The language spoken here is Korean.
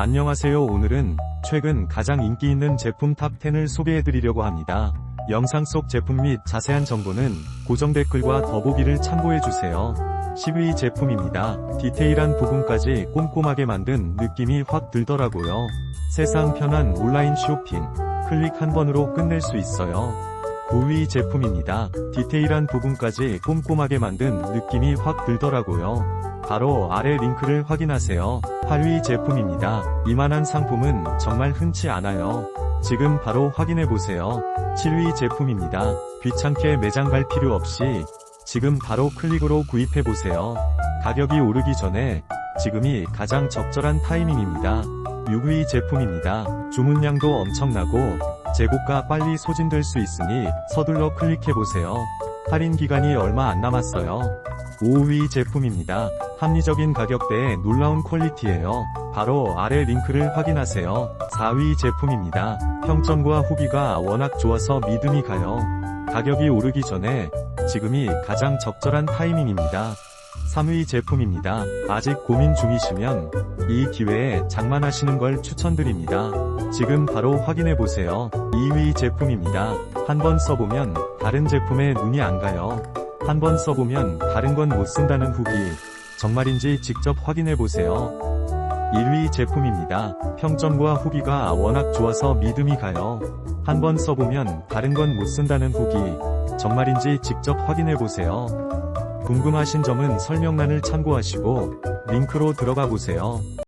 안녕하세요 오늘은 최근 가장 인기 있는 제품 탑10을 소개해드리려고 합니다. 영상 속 제품 및 자세한 정보는 고정 댓글과 더보기를 참고해주세요. 10위 제품입니다. 디테일한 부분까지 꼼꼼하게 만든 느낌이 확 들더라고요. 세상 편한 온라인 쇼핑. 클릭 한 번으로 끝낼 수 있어요. 9위 제품입니다. 디테일한 부분까지 꼼꼼하게 만든 느낌이 확 들더라고요. 바로 아래 링크를 확인하세요. 8위 제품입니다. 이만한 상품은 정말 흔치 않아요. 지금 바로 확인해보세요. 7위 제품입니다. 귀찮게 매장 갈 필요 없이 지금 바로 클릭으로 구입해보세요. 가격이 오르기 전에 지금이 가장 적절한 타이밍입니다. 6위 제품입니다. 주문량도 엄청나고 재고가 빨리 소진될 수 있으니 서둘러 클릭해보세요. 할인 기간이 얼마 안 남았어요. 5위 제품입니다. 합리적인 가격대에 놀라운 퀄리티예요. 바로 아래 링크를 확인하세요. 4위 제품입니다. 평점과 후기가 워낙 좋아서 믿음이 가요. 가격이 오르기 전에 지금이 가장 적절한 타이밍입니다. 3위 제품입니다. 아직 고민 중이시면 이 기회에 장만하시는 걸 추천드립니다. 지금 바로 확인해보세요. 2위 제품입니다. 한번 써보면 다른 제품에 눈이 안 가요. 한번 써보면 다른 건 못 쓴다는 후기. 정말인지 직접 확인해보세요. 1위 제품입니다. 평점과 후기가 워낙 좋아서 믿음이 가요. 한번 써보면 다른 건 못 쓴다는 후기. 정말인지 직접 확인해보세요. 궁금하신 점은 설명란을 참고하시고 링크로 들어가 보세요.